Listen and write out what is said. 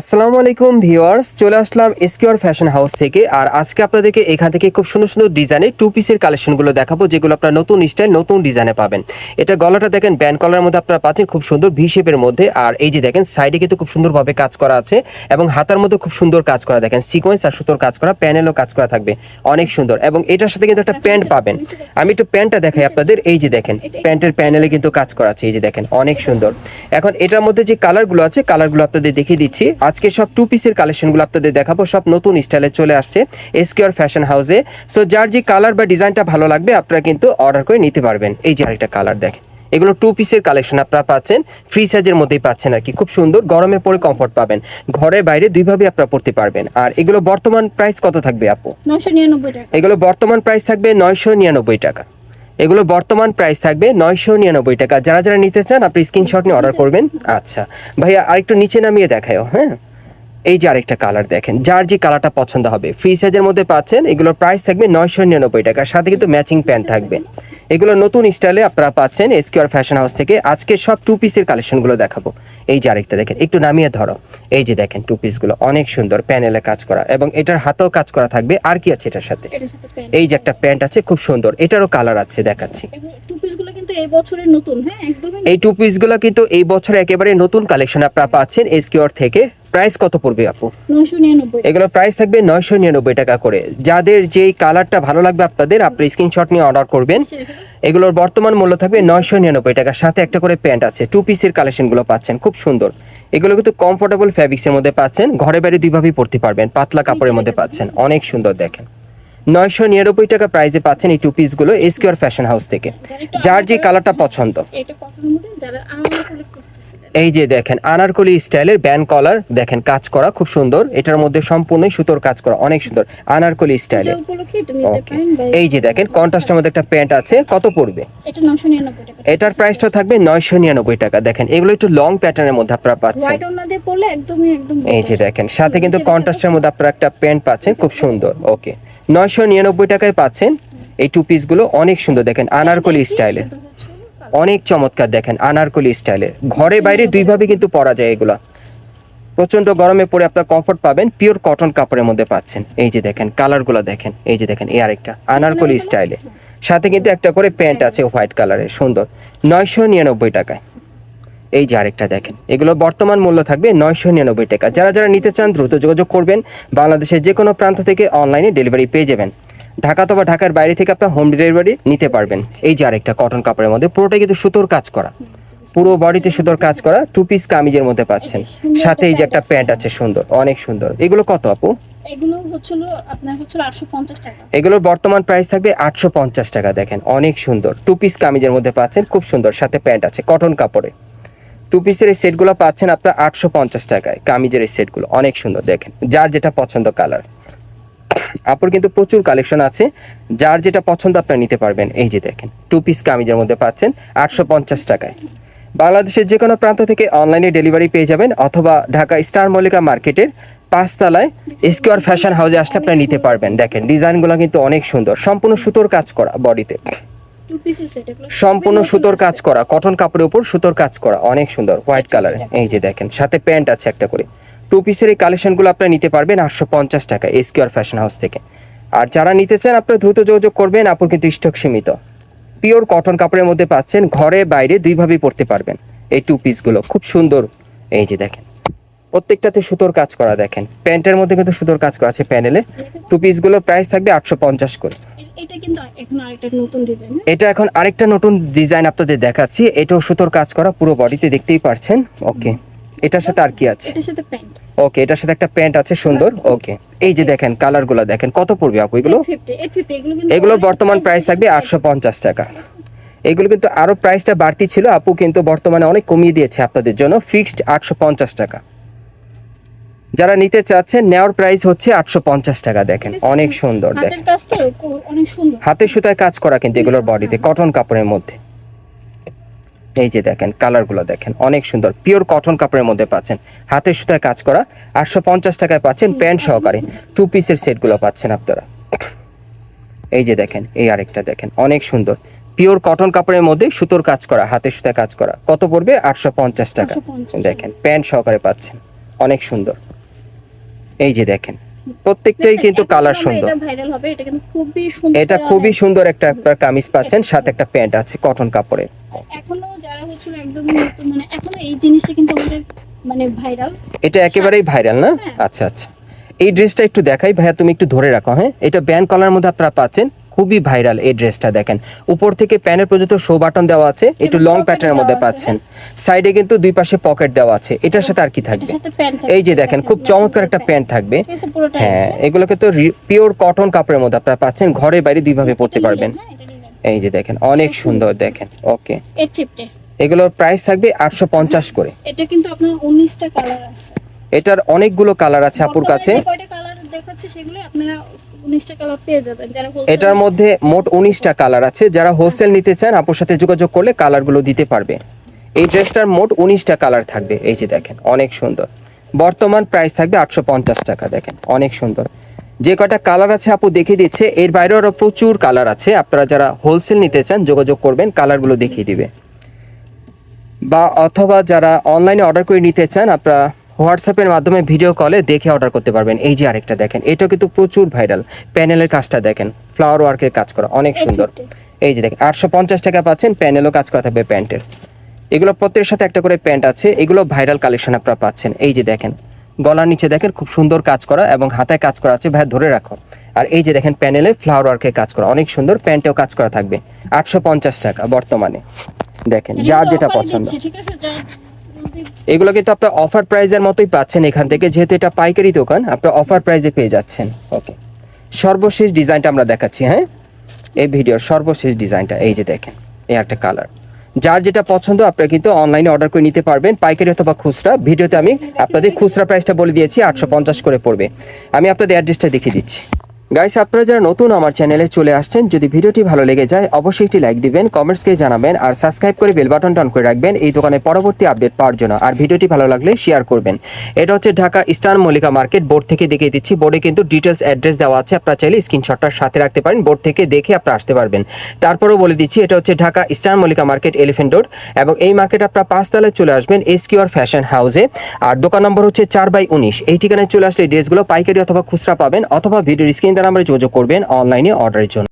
আসসালামু আলাইকুম ভিউয়ার্স চলে আসলাম এসকিউর ফ্যাশন হাউস থেকে। আর আজকে আপনাদেরকে এখান থেকে খুব সুন্দর সুন্দর ডিজাইনের টু পিসের কালেকশনগুলো দেখাবো যেগুলো আপনারা নতুন স্টাইল নতুন ডিজাইনে পাবেন। এটা গলাটা দেখেন ব্যান্ড কলার মধ্যে আপনারা পাচ্ছেন খুব সুন্দর ভি শেপের মধ্যে। আর এই যে দেখেন সাইডে কিন্তু খুব সুন্দরভাবে কাজ করা আছে এবং হাতার মধ্যে খুব সুন্দর কাজ করা দেখেন সিকোয়েন্স আর সুতোর কাজ করা প্যানেলও কাজ করা থাকবে। অনেক সুন্দর। এবং এটার সাথে কিন্তু একটা প্যান্ট পাবেন। আমি একটু প্যান্টটা দেখাই আপনাদের। এই যে দেখেন প্যান্টের প্যানেলে কিন্তু কাজ করা আছে। এই যে দেখেন অনেক সুন্দর। এখন এটার মধ্যে যে কালারগুলো আছে কালারগুলো আপনাদের দেখিয়ে দিচ্ছি। আজকে সব টু পিসের কালেকশনগুলো আপনাদের দেখাবো সব নতুন স্টাইলে চলে আসছে এসকিউর ফ্যাশন হাউসে সো যার যে কালার বা ডিজাইনটা ভালো লাগবে আপনারা কিন্তু অর্ডার করে নিতে পারবেন। এই যে আরেকটা কালার দেখেন। এগুলো টু পিসের কালেকশন আপনারা পাচ্ছেন ফ্রি সাইজের মধ্যেই পাচ্ছেন আর কি। খুব সুন্দর গরমে পরে কমফর্ট পাবেন। ঘরে বাইরে দুইভাবে আপনারা পড়তে পারবেন। আর এগুলো বর্তমান প্রাইস কত থাকবে আপু? নশো নিরানব্বই টাকা। এগুলো বর্তমান প্রাইস থাকবে নয়শো নিরানব্বই টাকা। এগুলো বর্তমান প্রাইস থাকবে নয়শো নিরানব্বই টাকা। যারা যারা নিতে চান আপনি স্ক্রিনশট নিয়ে অর্ডার করবেন। আচ্ছা। ভাইয়া আরেকটু নিচে নামিয়ে দেখায় হ্যাঁ? এই যে আরেকটা কালার দেখেন যার যে কালারটা পছন্দ হবে। ফ্রি সাইজের মধ্যে পাচ্ছেন এগুলোর প্রাইস থাকবে নয়শো নিরানব্বই টাকা সাথে কিন্তু ম্যাচিং প্যান্ট থাকবে। এগুলো নতুন স্টাইলে আপনারা পাচ্ছেন এসকিউর ফ্যাশন হাউস থেকে। আজকে সব টু পিসের কালেকশনগুলো দেখাবো। এই যে আরেকটা দেখেন একটু নামিয়ে ধরো। এই যে দেখেন টু পিসগুলো অনেক সুন্দর প্যানেলে কাজ করা এবং এটার হাতেও কাজ করা থাকবে। আর কি আছে এটার সাথে? এই যে একটা প্যান্ট আছে খুব সুন্দর। এটারও কালার আছে দেখাচ্ছি। টু পিসগুলো কিন্তু এই বছরের নতুন হ্যাঁ একদমই এই টু পিসগুলো কিন্তু এই বছর একেবারে নতুন কালেকশন আপনারা পাচ্ছেন এসকিউর থেকে। প্রাইস কত পড়বে আপু? এগুলো প্রাইস থাকবে নয়শো নিরানব্বই টাকা করে। যাদের যেই কালারটা ভালো লাগবে আপনাদের আপনি স্ক্রিনশট নিয়ে অর্ডার করবেন। এগুলোর বর্তমান মূল্য থাকবে নয়শো নিরানব্বই টাকা। সাথে একটা করে প্যান্ট আছে টু পিসের কালেকশনগুলো পাচ্ছেন খুব সুন্দর। এগুলো কিন্তু কমফোর্টেবল ফ্যাব্রিক্সের মধ্যে পাচ্ছেন ঘরে বাইরে দুইভাবেই পড়তে পারবেন পাতলা কাপড়ের মধ্যে পাচ্ছেন অনেক সুন্দর দেখেন। নয়শো নিরানব্বই টাকা প্রাইসে পাচ্ছেন এই টু পিসগুলো এসকিউর ফ্যাশন হাউস থেকে। যার যে কালারটা পছন্দ। এই যে দেখেন আনারকলি স্টাইলের ব্যান্ড কলার দেখেন কাজ করা খুব সুন্দর। এটার মধ্যে সম্পূর্ণ সুতোর কাজ করা অনেক সুন্দর আনারকলি স্টাইলে। এই যে দেখেন কন্ট্রাস্টের মধ্যে একটা প্যান্ট আছে কত পড়বে? এটার প্রাইসটা থাকবে নয়শো নিরানব্বই টাকা। দেখেন এগুলো একটু লং প্যাটার্নের মধ্যে আপনারা পাচ্ছেন। এই যে দেখেন সাথে কিন্তু কন্ট্রাস্টের মধ্যে আপনারা একটা প্যান্ট পাচ্ছেন খুব সুন্দর। ওকে নয়শো নিরানব্বই টাকায় পাচ্ছেন এই টু পিসগুলো অনেক সুন্দর। দেখেন আনারকলি স্টাইলে। অনেক চমৎকার দেখেন, আনারকলি স্টাইলের ঘরে বাইরে দুইভাবে কিন্তু পরা যায় এগুলা। প্রচণ্ড গরমে পরে আপনার কমফোর্ট পাবেন পিওর কটন কাপড়ের মধ্যে পাচ্ছেন। এই যে দেখেন কালারগুলো দেখেন, এই যে দেখেন, এই আরেকটা, আনারকলি স্টাইলে সাথে কিন্তু একটা করে প্যান্ট আছে হোয়াইট কালারের সুন্দর। নয়শো নিরানব্বই টাকায়। এই যে আরেকটা দেখেন, এগুলো বর্তমান মূল্য থাকবে নয়শো নিরানব্বই টাকা। যারা যারা নিতে চান দ্রুত যোগাযোগ করবেন, বাংলাদেশের যে কোনো প্রান্ত থেকে অনলাইনে ডেলিভারি পেয়ে যাবেন। ঢাকা অথবা ঢাকার বাইরে থেকে আপনার হোম ডেলিভারি নিতে পারবেন। এই যে আরেকটা কটন কাপড়ের মধ্যে পুরোটাই কিন্তু সুতোর কাজ করা। পুরো বডিতে সুতোর কাজ করা টু পিস কামিজের মধ্যে পাচ্ছেন। সাথে এই যে একটা প্যান্ট আছে সুন্দর অনেক সুন্দর। এগুলো কত আপু? এগুলোর বর্তমান প্রাইস থাকবে আটশো পঞ্চাশ টাকা দেখেন। অনেক সুন্দর। টু পিস কামিজের মধ্যে পাচ্ছেন খুব সুন্দর। সাথে প্যান্ট আছে কটন কাপড়ে। টু পিসের এই সেটগুলো পাচ্ছেন আপনার আটশো পঞ্চাশ টাকায় কামিজের এই সেটগুলো অনেক সুন্দর দেখেন। যার যেটা পছন্দ কালার আপুর কিন্তু প্রচুর কালেকশন আছে। যার যেটা পছন্দ আপনারা নিতে পারবেন এই যে দেখেন টু পিস কামিজের মধ্যে পাচ্ছেন আটশো পঞ্চাশ টাকায়। বাংলাদেশের যে কোনো প্রান্ত থেকে অনলাইনে ডেলিভারি পেয়ে যাবেন অথবা ঢাকা স্টার মল্লিকা মার্কেটের পাঁচতলায় স্কোয়ার ফ্যাশন হাউসে আসলে আপনারা নিতে পারবেন। দেখেন ডিজাইনগুলো কিন্তু অনেক সুন্দর সম্পূর্ণ সুতোর কাজ করা বডিতে সম্পূর্ণ সুতোর কাজ করা কটন কাপড়ের উপর সুতোর কাজ করা অনেক সুন্দর হোয়াইট কালারে এই যে দেখেন সাথে প্যান্ট আছে একটা করে। টু পিসের এই কালেকশনগুলো আপনারা নিতে পারবেন আটশো পঞ্চাশ টাকা এসকিউআর ফ্যাশন হাউস থেকে। আর যারা নিতে চান আপনারা দ্রুত যোগাযোগ করবেন আপুর কিন্তু স্টক সীমিত। পিওর কটন কাপড়ের মধ্যে পাচ্ছেন ঘরে বাইরে দুইভাবেই পরতে পারবেন এই টু পিসগুলো খুব সুন্দর। এই যে দেখেন প্রত্যেকটাতে সুতোর কাজ করা দেখেন। প্যান্টের মধ্যে কিন্তু সুতোর কাজ করা আছে প্যানেলে। টু পিসগুলোর প্রাইস থাকবে আটশো পঞ্চাশ করে। এটা এখন আরেকটা নতুন ডিজাইন এটা এখন আরেকটা নতুন ডিজাইন আপনাদের দেখাচ্ছি। এটাও সুতোর কাজ করা পুরো বডিতে দেখতেই পারছেন। ওকে এটার সাথে আর কি আছে? এটার সাথে প্যান্ট। ওকে এটার সাথে একটা প্যান্ট আছে সুন্দর। ওকে এই যে দেখেন কালারগুলো দেখেন কত পড়বে আপু এগুলো? 850 850 এগুলো কিন্তু এগুলোর বর্তমান প্রাইস থাকবে। আটশো পঞ্চাশ টাকা। এগুলো কিন্তু আরও প্রাইসটা বাড়তি ছিল আপু কিন্তু বর্তমানে অনেক কমিয়ে দিয়েছে আপনাদের জন্য ফিক্সড আটশো পঞ্চাশ টাকা। যারা নিতে চাচ্ছেন নেওয়ার প্রাইস হচ্ছে আটশো পঞ্চাশ টাকা দেখেন অনেক সুন্দর দেখেন। হাতের কাজ তো অনেক সুন্দর। হাতের সুতায় কাজ করা কিন্তু এগুলোর বডিতে কটন কাপড়ের মধ্যে। এই যে দেখেন কালারগুলো দেখেন অনেক সুন্দর পিওর কটন কাপড়ের মধ্যে পাচ্ছেন। হাতের সুতায় কাজ করা আটশো পঞ্চাশ টাকায় পাচ্ছেন প্যান্ট সহকারে। টু পিসের সেটগুলো পাচ্ছেন আপনারা। এই যে দেখেন এই আরেকটা দেখেন অনেক সুন্দর। পিওর কটন কাপড়ের মধ্যে সুতোর কাজ করা হাতের সুতায় কাজ করা। কত পড়বে? আটশো পঞ্চাশ টাকা। দেখেন প্যান্ট সহকারে পাচ্ছেন। অনেক সুন্দর। এই যে দেখেন প্রত্যেকটাই কিন্তু কালার সুন্দর এটা খুবই সুন্দর একটা কামিজ পাচ্ছেন সাথে একটা প্যান্ট আছে কটন কাপড়ের। এখনও যারা হচ্ছে একদম নতুন মানে এখনও এই জিনিসটা কিন্তু আমাদের মানে ভাইরাল এটা একেবারেই ভাইরাল না? হ্যাঁ। আচ্ছা আচ্ছা। এই ড্রেসটা একটু দেখাই। ভাইয়া তুমি একটু ধরে রাখো হ্যাঁ? এটা ব্যান্ড কলার মধ্যে আপনারা পাচ্ছেন। খুবই ভাইরাল এই ড্রেসটা দেখেন। উপর থেকে প্যানের পর্যন্ত শো বাটন দেওয়া আছে। একটু লং প্যাটার্নের মধ্যে পাচ্ছেন। সাইডে কিন্তু দুই পাশে পকেট দেওয়া আছে। এটার সাথে আর কি থাকবে? এই যে দেখেন খুব চমৎকার একটা প্যান্ট থাকবে। হ্যাঁ এগুলোকে তো পিওর কটন কাপড়ের মধ্যে আপনারা পাচ্ছেন। ঘরে বাইরে দুইভাবে পড়তে পারবেন। হ্যাঁ, এই যে দেখেন অনেক সুন্দর দেখেন। ওকে। এগুলোর প্রাইস থাকবে আটশো পঞ্চাশ করে। এটা কিন্তু আপনার উনিশটা কালার আছে। এটার অনেকগুলো কালার আছে আপুর কাছে। এটার মধ্যে মোট উনিশটা কালার আছে। যারা হোলসেল নিতে চান আপুর সাথে যোগাযোগ করলে কালারগুলো দিতে পারবে। এই ড্রেসটার মোট উনিশটা কালার থাকবে। এই যে দেখেন অনেক সুন্দর। বর্তমান প্রাইস থাকবে আটশো পঞ্চাশ টাকা দেখেন অনেক সুন্দর। যে কটা কালার আছে আপু দেখিয়ে দিচ্ছে। এর বাইরেও আরও প্রচুর কালার আছে। আপনারা যারা হোলসেল নিতে চান যোগাযোগ করবেন কালারগুলো দেখিয়ে দিবে। বা অথবা যারা অনলাইনে অর্ডার করে নিতে চান আপনারা হোয়াটসঅ্যাপের মাধ্যমে ভিডিও কলে দেখে অর্ডার করতে পারবেন। এই যে আরেকটা দেখেন এটা কিন্তু প্রচুর ভাইরাল প্যানেলের কাজটা দেখেন ফ্লাওয়ার ওয়ার্কের কাজ করা অনেক সুন্দর। এই যে দেখেন আটশো পঞ্চাশ টাকা পাচ্ছেন প্যানেলও কাজ করা থাকবে প্যান্টের। এগুলো প্রত্যেকের সাথে একটা করে প্যান্ট আছে এগুলো ভাইরাল কালেকশন আপনারা পাচ্ছেন। এই যে দেখেন গলার নিচে দেখেন খুব সুন্দর কাজ করা এবং হাতায় কাজ করা আছে ভাই ধরে রাখো। আর এই যে দেখেন প্যানেলে ফ্লাওয়ার ওয়ার্কের কাজ করা অনেক সুন্দর প্যান্টেও কাজ করা থাকবে। আটশো পঞ্চাশ টাকা বর্তমানে। দেখেন যার যেটা পছন্দ। এগুলো কিন্তু আপনার অফার প্রাইজের মতোই পাচ্ছেন এখান থেকে যেহেতু এটা পাইকারি দোকান আপনার অফার প্রাইজে পেয়ে যাচ্ছেন। ওকে সর্বশেষ ডিজাইনটা আমরা দেখাচ্ছি হ্যাঁ? এই ভিডিওর সর্বশেষ ডিজাইনটা এই যে দেখেন এই একটা কালার যার যেটা পছন্দ, আপনারা কিন্তু অনলাইনে অর্ডার করে নিতে পারবেন। পাইকারি অথবা খুচরা। ভিডিওতে আমি আপনাদের খুচরা প্রাইসটা বলে দিয়েছি, আটশো পঞ্চাশ করে পড়বে। আমি আপনাদের অ্যাড্রেসটা দেখিয়ে দিচ্ছি। গাইস আপনারা যারা নতুন আমার চ্যানেলে চলে আসছেন, যদি ভিডিওটি ভালো লেগে যায়, অবশ্যই একটি লাইক দিবেন কমেন্টসকে জানাবেন, আর সাবস্ক্রাইব করে বেল বাটনটা অন করে রাখবেন। এই দোকানে পরবর্তী আপডেট পাওয়ার জন্য। আর ভিডিওটি ভালো লাগলে শেয়ার করবেন। এটা হচ্ছে Dhaka Eastern Mallika market board থেকে দেখিয়ে দিচ্ছি। বোর্ডে কিন্তু ডিটেলস অ্যাড্রেস দেওয়া আছে। আপনারা চাইলে স্ক্রিনশটটার সাথে রাখতে পারেন। বোর্ড থেকে দেখে আপনারা আসতে পারবেন। তারপরেও বলে দিচ্ছি, এটা হচ্ছে Dhaka Eastern Mallika market Elephant Road এবং এই মার্কেট আপনারা পাঁচতলায় চলে আসবেন এস কিউআর ফ্যাশন হাউসে আর দোকান নম্বর হচ্ছে চার বাই উনিশ। এই ঠিকানায় চলে আসলে ড্রেসগুলো পাইকারি অথবা খুচরা পাবেন, অথবা ভিডিওর স্ক্রিন নাম্বারে যোগাযোগ করবেন অনলাইনে অর্ডারের জন্য।